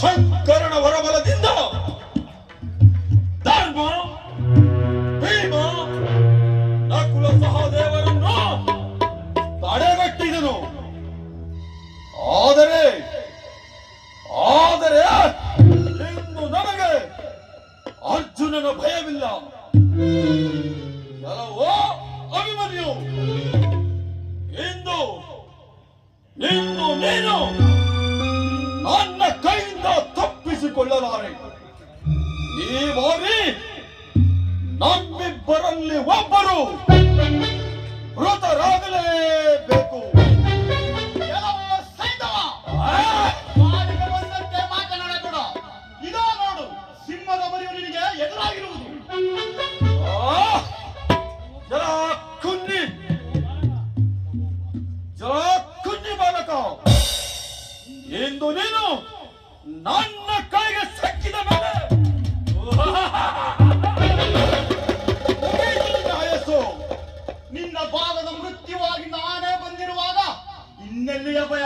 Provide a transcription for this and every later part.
ಶಂಕರನ ಹೊರಬಲದಿಂದ ಧರ್ಮ, ಭೀಮ, ನಕುಲ ಸಹದೇವರನ್ನು ತಡೆಗಟ್ಟಿದನು. ಆದರೆ ಆದರೆ ಇಂದು ನಮಗೆ ಅರ್ಜುನನ ಭಯವಿಲ್ಲ. ಅಭಿಮನ್ಯು, ಇಂದು ಇಂದು ನೀನು ನನ್ನ ಕೈ ತಪ್ಪಿಸಿಕೊಳ್ಳಲಾರೆ ಈ ಬಾರಿ ನಮ್ಮಿಬ್ಬರಲ್ಲಿ ಒಬ್ಬರು ಮೃತರಾಗಲೇಬೇಕು. ಸಿಂಹದ ನಿನಗೆ ಎದುರಾಗಿರುವುದು ಇಂದು ನೀನು ನನ್ನ ಇನ್ನೆಲ್ಲಿಯ ಭಯ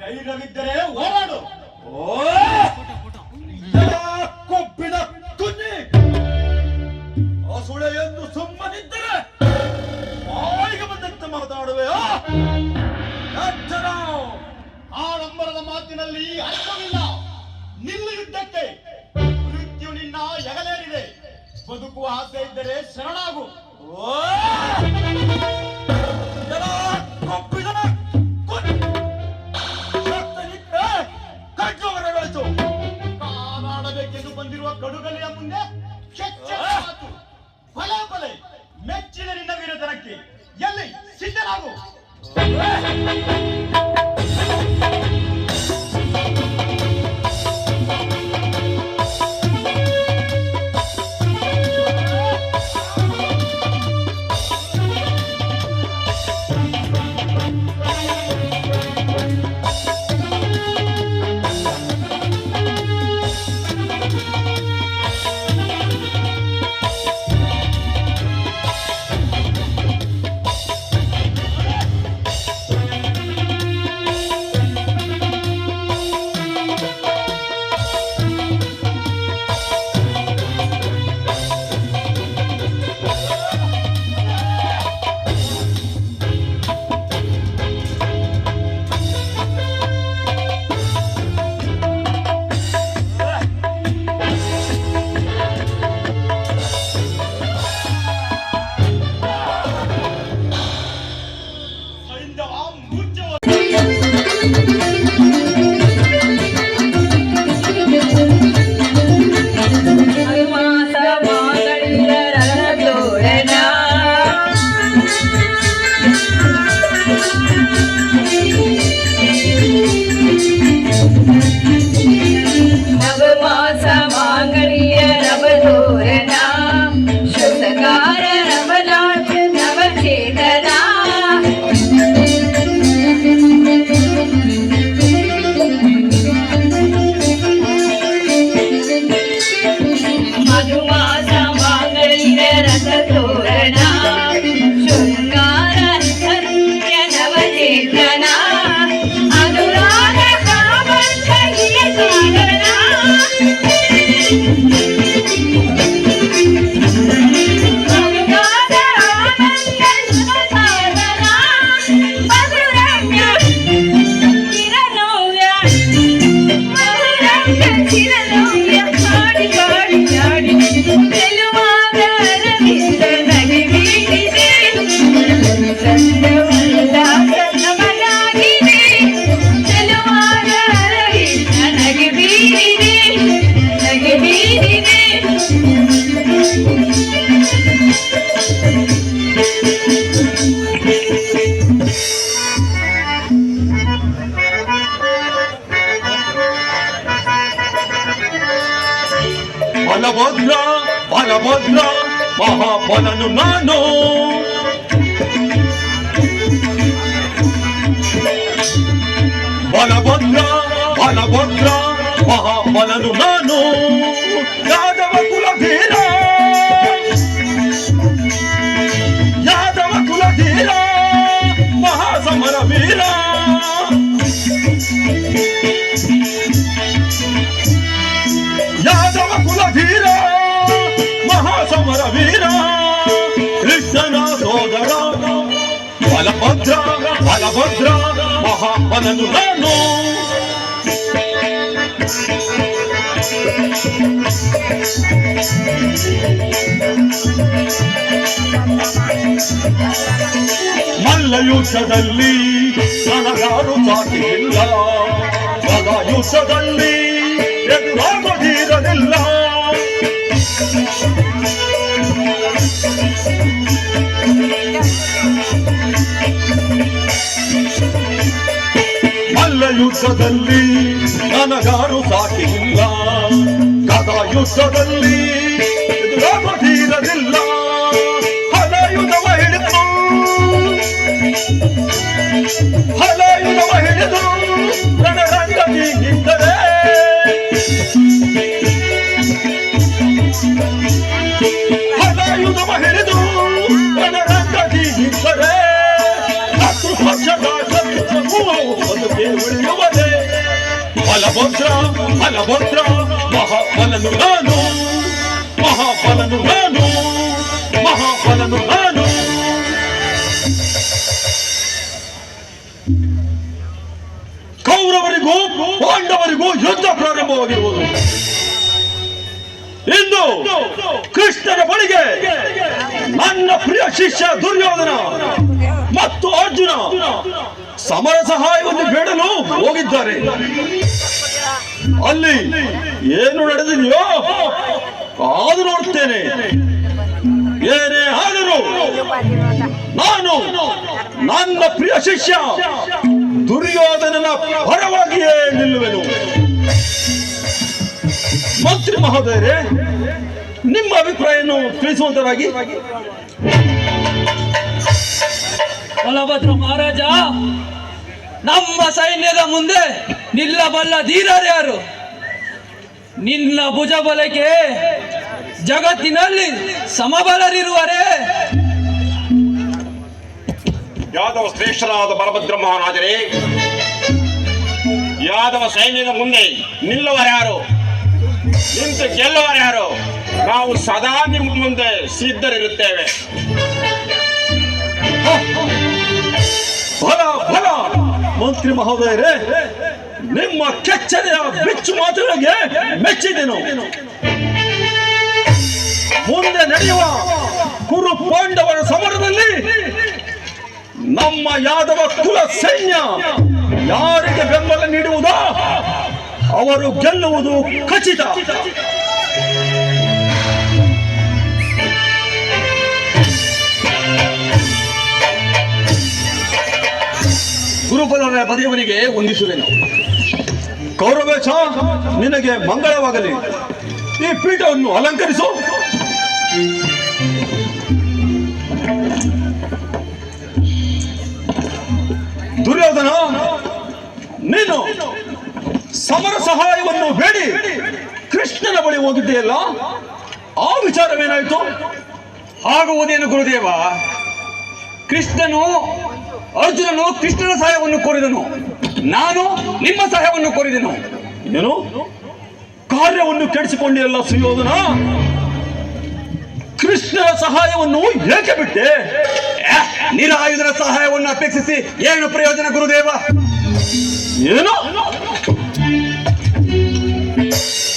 ಧೈರ್ಯವಿದ್ದರೆ ಹೋರಾಡು. ಓ! ತುನ್ನಿ ಹಸುಳೆ ಎಂದು ಸುಮ್ಮನಿದ್ದರೆ ಬಾಯಿಗೆ ಬಂದಂತೆ ಮಾತನಾಡುವೆ ಎಚ್ಚರ ಆಡಂಬರದ ಮಾತಿನಲ್ಲಿ ಅರ್ಥವಿಲ್ಲ. ನಿಲ್ಲ ಯುದ್ಧಕ್ಕೆ ಮೃತ್ಯು ನಿನ್ನ ಎಗಲೇರಿದೆ ಬದುಕುವ ಆಸೆ ಇದ್ದರೆ ಶರಣಾಗು. ಬಂದಿರುವ ಕಡುಗಲಿಯ ಮುಂದೆ ಫಲೆ ಫಲೆ ಮೆಚ್ಚಿದ ನಿನ್ನ ವೀರತನಕ್ಕೆ ಎಲ್ಲಿ ಸಿದ್ಧನಾಗು ಮಹಾಬಲನು ನಾನು ಬಲಭದ್ರ ಬಲಭದ್ರ ಮಹಾಬಲನು ನಾನು ಮಲ್ಲ ಯುದ್ಧದಲ್ಲಿ ನನಗಾರು ಸಾಟಿಲ್ಲ ಗದ ಯುದ್ಧದಲ್ಲಿ ಎದುರಾಗದಿರಲಿಲ್ಲ ಯುದ್ಧದಲ್ಲಿ ನನಗಾರು ಸಾಕಿಲ್ಲ ಕದಾ ಯುದ್ಧದಲ್ಲಿ ಫಲಭದ್ರ ಫಲಭದ್ರ ಮಹಾಫಲನು ನಾನು ಮಹಾಫಲನು ನಾನು ಮಹಾಫಲನು ನಾನು ಕೌರವರಿಗೂ, ಪಾಂಡವರಿಗೂ ಯುದ್ಧ ಪ್ರಾರಂಭವಾಗಿರುವುದು. ಇಂದು ಕೃಷ್ಣನ ಬಳಿಗೆ ನನ್ನ ಪ್ರಿಯ ಶಿಷ್ಯ ದುರ್ಯೋಧನ ಮತ್ತು ಅರ್ಜುನ ಸಮರ ಸಹಾಯವನ್ನು ಬೇಡಲು ಹೋಗಿದ್ದಾರೆ. ಅಲ್ಲಿ ಏನು ನಡೆದಿದೆಯೋ ಕಾದು ನೋಡ್ತೇನೆ. ಏನೇ ಆದರೂ ನಾನು ನನ್ನ ಪ್ರಿಯ ಶಿಷ್ಯ ದುರ್ಯೋಧನನ ಪರವಾಗಿಯೇ ನಿಲ್ಲುವೆನು. ಮಂತ್ರಿ ಮಹೋದಯರೇ, ನಿಮ್ಮ ಅಭಿಪ್ರಾಯವನ್ನು ತಿಳಿಸುವಂತರಾಗಿ. ಬಲಭದ್ರ ಮಹಾರಾಜ ನಮ್ಮ ಸೈನ್ಯದ ಮುಂದೆ ನಿಲ್ಲಬಲ್ಲ ಧೀರರ್ಯಾರು ನಿನ್ನ ಭುಜ ಬಲಕ್ಕೆ ಜಗತ್ತಿನಲ್ಲಿ ಸಮಬಲರಿರುವರೇ. ಯಾದವ ಶ್ರೇಷ್ಠರಾದ ಬಲಭದ್ರ ಮಹಾರಾಜರೇ, ಯಾದವ ಸೈನ್ಯದ ಮುಂದೆ ನಿಲ್ಲುವರ್ಯಾರು ನಿಂತು ಗೆಲ್ಲುವರ್ಯಾರು ನಾವು ಸದಾ ನಿಮ್ಮ ಮುಂದೆ ಸಿದ್ಧರಿರುತ್ತೇವೆ. ಮಂತ್ರಿ ಮಹೋದಯರೇ, ನಿಮ್ಮ ಕೆಚ್ಚನೆಯ ಬಿಚ್ಚು ಮಾತುಗಳಿಗೆ ಮೆಚ್ಚಿದೆನು. ಮುಂದೆ ನಡೆಯುವ ಕುರು ಪಾಂಡವರ ಸಮರದಲ್ಲಿ ನಮ್ಮ ಯಾದವ ಕುಲ ಸೈನ್ಯ ಯಾರಿಗೆ ಬೆಂಬಲ ನೀಡುವುದೋ, ಅವರು ಗೆಲ್ಲುವುದು ಖಚಿತ. ಗುರುಬಲರ ಬರೆಯವರಿಗೆ ವಂದಿಸುವೆನು. ಕೌರವೇಶ ನಿನಗೆ ಮಂಗಳವಾಗಲಿ. ಈ ಪೀಠವನ್ನು ಅಲಂಕರಿಸು. ದುರ್ಯೋಧನ, ನೀನು ಸಮರ ಸಹಾಯವನ್ನು ಬೇಡಿ. ಕೃಷ್ಣನ ಬಳಿ ಹೋಗಿದ್ದೆಯಲ್ಲ, ಆ ವಿಚಾರವೇನಾಯಿತು? ಆಗುವುದೇನು ಗುರುದೇವ? ಕೃಷ್ಣನು ಅರ್ಜುನನು ಕೃಷ್ಣನ ಸಹಾಯವನ್ನು ಕೋರಿದನು. ನಾನು ನಿಮ್ಮ ಸಹಾಯವನ್ನು ಕೋರಿದೆನು. ಏನು? ಕಾರ್ಯವನ್ನು ಕೆಡಿಸಿಕೊಂಡಿಲ್ಲ ಸುಯೋಧನ? ಕೃಷ್ಣನ ಸಹಾಯವನ್ನು ಏಕೆ ಬಿಟ್ಟೆ? ನಿರಾಯುಧನ ಸಹಾಯವನ್ನು ಅಪೇಕ್ಷಿಸಿ ಏನು ಪ್ರಯೋಜನ ಗುರುದೇವ? ಏನು?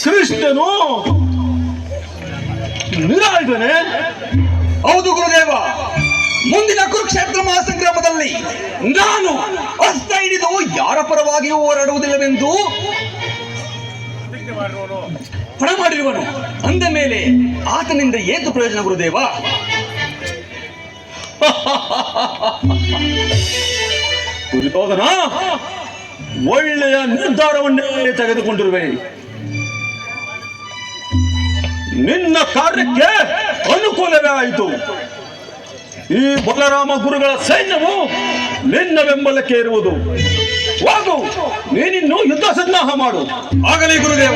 ಕೃಷ್ಣನು ನಿರಾಯುಧನೇ? ಹೌದು ಗುರುದೇವ. ಮುಂದಿನ ಕುರುಕ್ಷೇತ್ರ ಮಹಾಸಂಗ್ರಾಮದಲ್ಲಿ ನಾನು ಅಸ್ತ ಹಿಡಿದು ಯಾರ ಪರವಾಗಿಯೂ ಹೋರಾಡುವುದಿಲ್ಲವೆಂದು ಪಣ ಮಾಡಿರುವನು. ಅಂದ ಮೇಲೆ ಆತನಿಂದ ಏತು ಪ್ರಯೋಜನ ಗುರುದೇವ? ದುರ್ಯೋಧನ ಒಳ್ಳೆಯ ನಿರ್ಧಾರವನ್ನೇ ತೆಗೆದುಕೊಂಡಿರುವೆ. ನಿನ್ನ ಕಾರ್ಯಕ್ಕೆ ಅನುಕೂಲವೇ ಆಯಿತು. ಈ ಬಲರಾಮ ಗುರುಗಳ ಸೈನ್ಯವು ನಿನ್ನ ಬೆಂಬಲಕ್ಕೆ ಇರುವುದು. ಹೋಗು ನೀನಿನ್ನು ಯುದ್ಧ ಸನ್ನಾಹ ಮಾಡು. ಆಗಲಿ ಗುರುದೇವ.